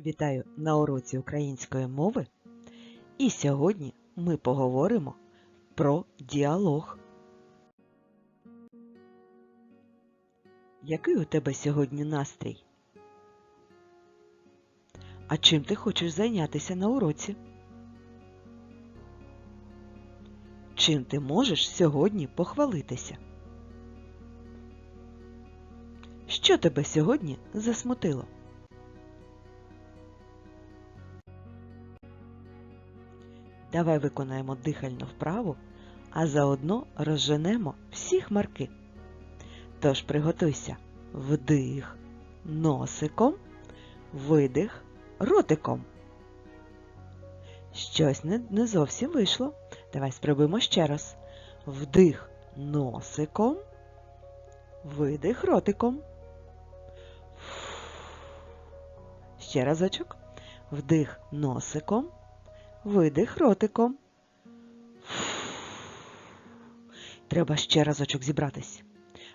Вітаю на уроці української мови. І сьогодні ми поговоримо про діалог. Який у тебе сьогодні настрій? А чим ти хочеш зайнятися на уроці? Чим ти можеш сьогодні похвалитися? Що тебе сьогодні засмутило? Давай виконаємо дихальну вправу, а заодно розженемо всі хмарки. Тож приготуйся вдих носиком, видих ротиком. Щось не, не зовсім вийшло. Давай спробуємо ще раз. Вдих носиком, видих ротиком. Ще разочок. Вдих носиком, видих ротиком. Треба ще разочок зібратись.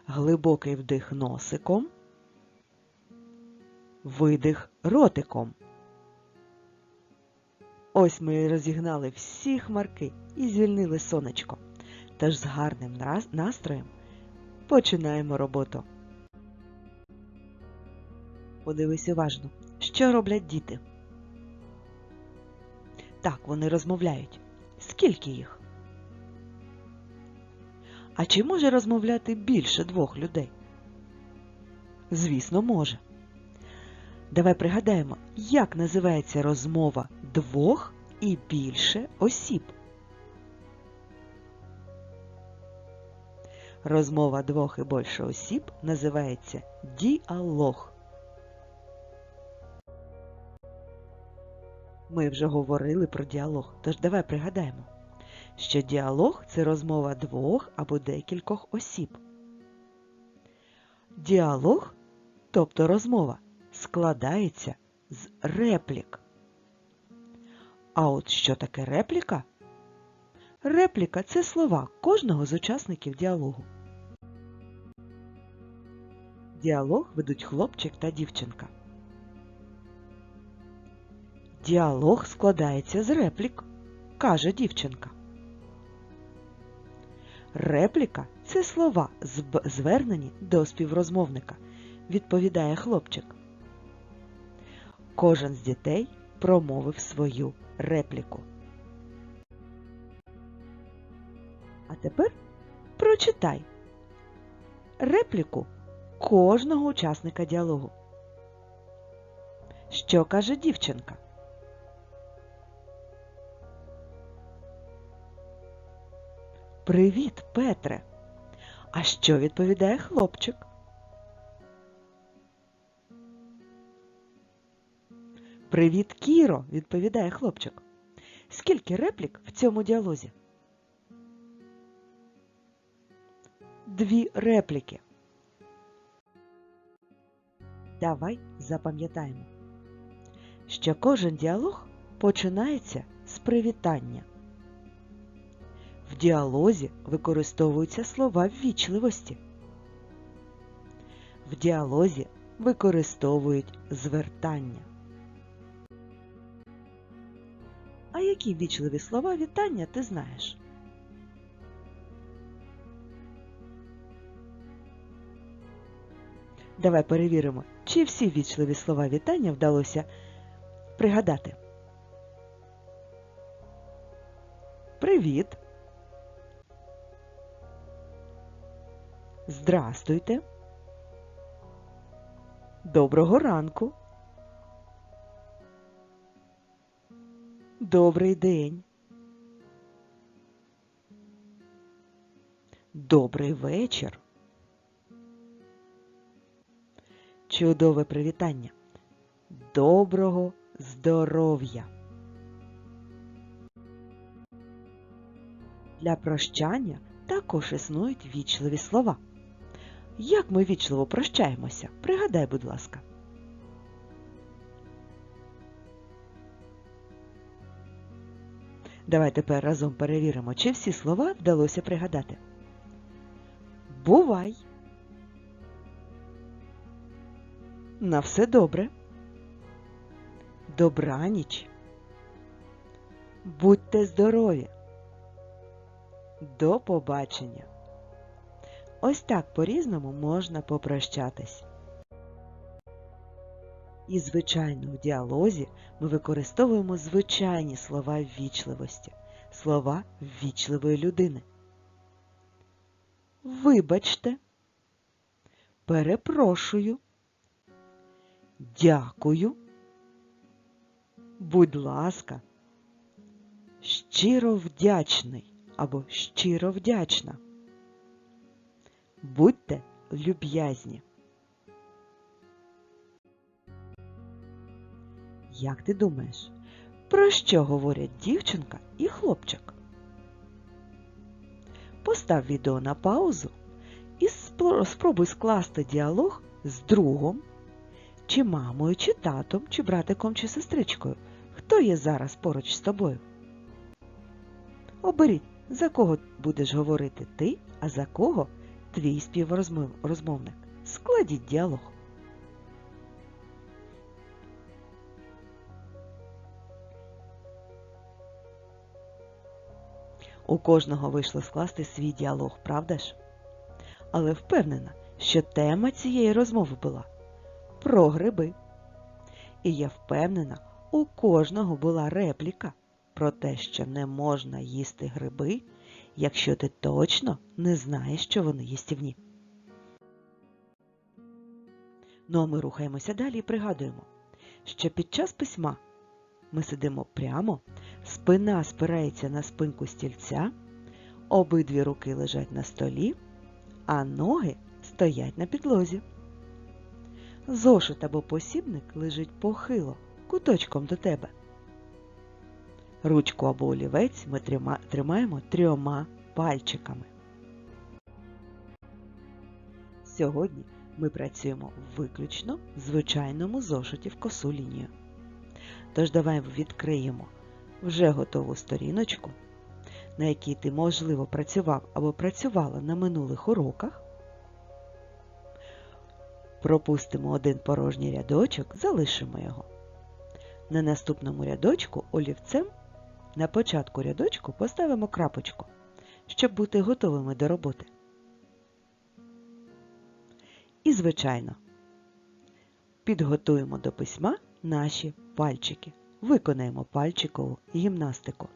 Глибокий вдих носиком, видих ротиком. Ось ми розігнали всі хмарки і звільнили сонечко. Тож з гарним настроєм починаємо роботу. Подивись уважно, що роблять діти. Так, вони розмовляють. Скільки їх? А чи може розмовляти більше двох людей? Звісно, може. Давай пригадаємо, як називається розмова двох і більше осіб. Розмова двох і більше осіб називається діалог. Ми вже говорили про діалог, тож давай пригадаємо, що діалог це розмова двох або декількох осіб. Діалог, тобто розмова, складається з реплік. А от що таке репліка? Репліка це слова кожного з учасників діалогу. Діалог ведуть хлопчик та дівчинка. Діалог складається з реплік, каже дівчинка. Репліка це слова, звернені до співрозмовника, відповідає хлопчик. Кожен з дітей промовив свою репліку. А тепер прочитай репліку кожного учасника діалогу. Що каже дівчинка? Привіт, Петре. А що відповідає хлопчик? Привіт, Кіро, відповідає хлопчик. Скільки реплік в цьому діалозі? Дві репліки. Давай запам'ятаємо, що кожен діалог починається з привітання. В діалозі використовуються слова ввічливості. В діалозі використовують звертання. А які ввічливі слова вітання ти знаєш? Давай перевіримо, чи всі ввічливі слова вітання вдалося пригадати. Привіт! Здрастуйте. Доброго ранку. Добрий день. Добрий вечір. Чудове привітання. Доброго здоров'я. Для прощання також існують вічливі слова. Як ми вічливо прощаємося? Пригадай, будь ласка. Давай тепер разом перевіримо, чи всі слова вдалося пригадати. Бувай! На все добре. Добраніч. Будьте здорові. До побачення. Ось так по-різному можна попрощатись. І, звичайно, у діалозі ми використовуємо звичайні слова ввічливості, слова ввічливої людини. Вибачте, перепрошую, дякую, будь ласка, щиро вдячний або щиро вдячна. Будьте люб'язні. Як ти думаєш, про що говорять дівчинка і хлопчик? Постав відео на паузу і спробуй скласти діалог з другом, чи мамою, чи татом, чи братиком, чи сестричкою. Хто є зараз поруч з тобою? Оберіть, за кого будеш говорити ти, а за кого твій співрозмовник. Складіть діалог. У кожного вийшло скласти свій діалог, правда ж? Але впевнена, що тема цієї розмови була про гриби. І я впевнена, у кожного була репліка про те, що не можна їсти гриби, якщо ти точно не знаєш, що вони їстівні. Ну а ми рухаємося далі і пригадуємо, що під час письма ми сидимо прямо, спина спирається на спинку стільця, обидві руки лежать на столі, а ноги стоять на підлозі. Зошит або посібник лежить похило, куточком до тебе. Ручку або олівець ми тримаємо трьома пальчиками. Сьогодні ми працюємо виключно в звичайному зошиті в косу лінію. Тож давай відкриємо вже готову сторіночку, на якій ти, можливо, працював або працювала на минулих уроках. Пропустимо один порожній рядочок, залишимо його. На наступному рядочку олівцем на початку рядочку поставимо крапочку, щоб бути готовими до роботи. І, звичайно, підготуємо до письма наші пальчики. Виконаємо пальчикову гімнастику.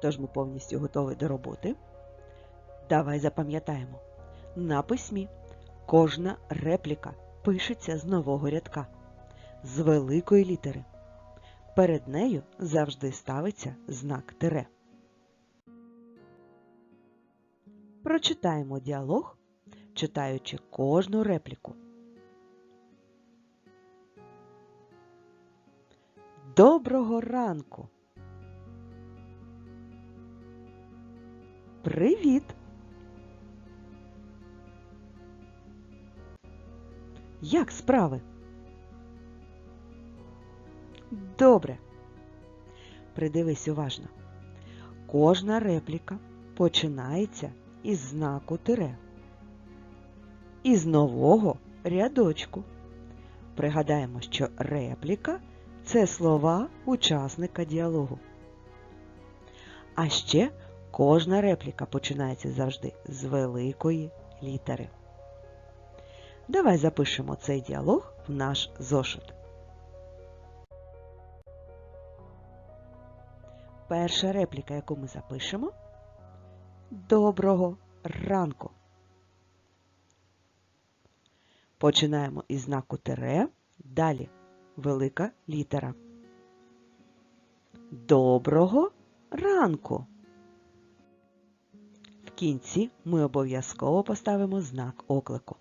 Тож ми повністю готові до роботи. Давай запам'ятаємо. На письмі кожна репліка пишеться з нового рядка, з великої літери. Перед нею завжди ставиться знак тире. Прочитаємо діалог, читаючи кожну репліку. Доброго ранку! Привіт! Як справи? Добре. Придивись уважно. Кожна репліка починається із знаку тире. Із нового рядочку. Пригадаємо, що репліка це слова учасника діалогу. А ще кожна репліка починається завжди з великої літери. Давай запишемо цей діалог в наш зошит. Перша репліка, яку ми запишемо. Доброго ранку. Починаємо із знаку тире, далі велика літера. Доброго ранку. Кінці ми обов'язково поставимо знак оклику.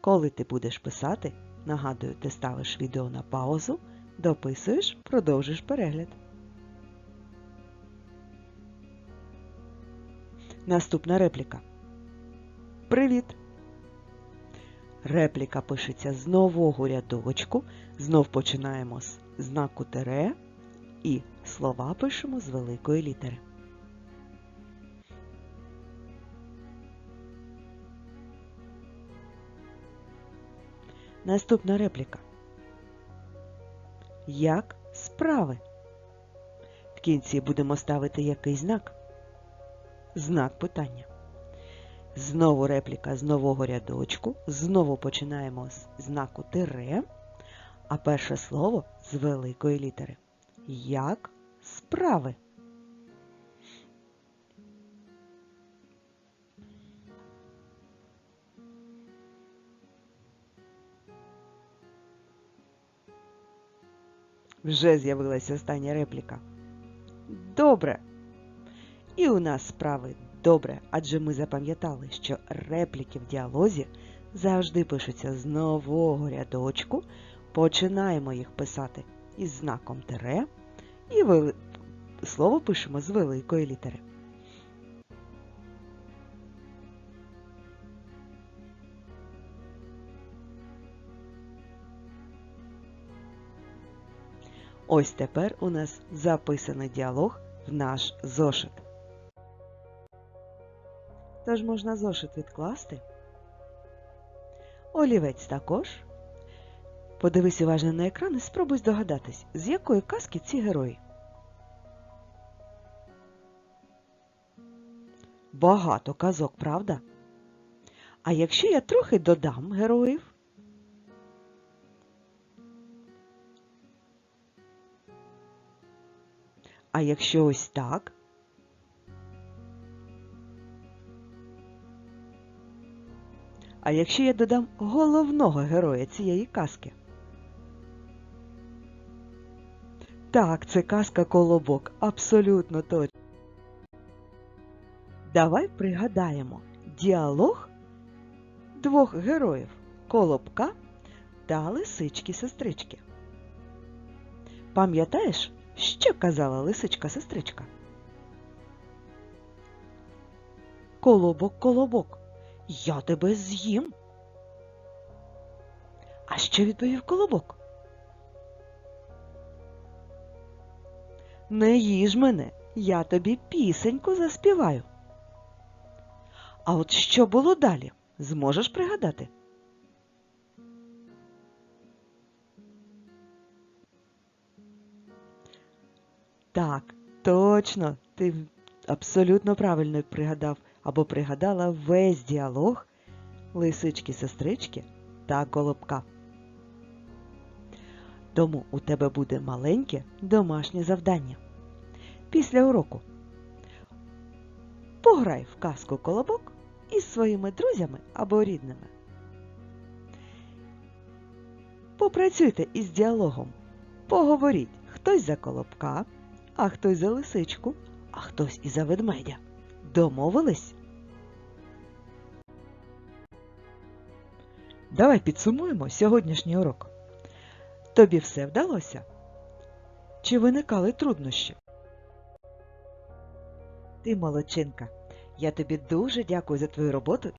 Коли ти будеш писати, нагадую, ти ставиш відео на паузу, дописуєш, продовжиш перегляд. Наступна репліка. Привіт! Репліка пишеться з нового рядочку. Знов починаємо з знаку тире і слова пишемо з великої літери. Наступна репліка. Як справи? В кінці будемо ставити який знак? Знак питання. Знову репліка з нового рядочку. Знову починаємо з знаку тире, а перше слово з великої літери. Як справи? Вже з'явилася остання репліка. Добре. І у нас справи добре, адже ми запам'ятали, що репліки в діалозі завжди пишуться з нового рядочку. Починаємо їх писати із знаком тире і вели... слово пишемо з великої літери. Ось тепер у нас записаний діалог в наш зошит. Тож можна зошит відкласти. Олівець також. Подивись уважно на екран і спробуй здогадатись, з якої казки ці герої. Багато казок, правда? А якщо я трохи додам героїв? А якщо ось так? А якщо я додам головного героя цієї казки? Так, це казка Колобок. Абсолютно точно. Давай пригадаємо діалог двох героїв Колобка та лисички-сестрички. Пам'ятаєш, що казала лисичка-сестричка? Колобок, колобок, я тебе з'їм. А що відповів колобок? Не їж мене, я тобі пісеньку заспіваю. А от що було далі? Зможеш пригадати? Так, точно, ти абсолютно правильно пригадав або пригадала весь діалог лисички-сестрички та колобка. Тому у тебе буде маленьке домашнє завдання. Після уроку пограй в казку колобок із своїми друзями або рідними. Попрацюйте із діалогом. Поговоріть хтось за колобка, а хтось за лисичку, а хтось і за ведмедя. Домовились? Давай підсумуємо сьогоднішній урок. Тобі все вдалося? Чи виникали труднощі? Ти молодчинка. Я тобі дуже дякую за твою роботу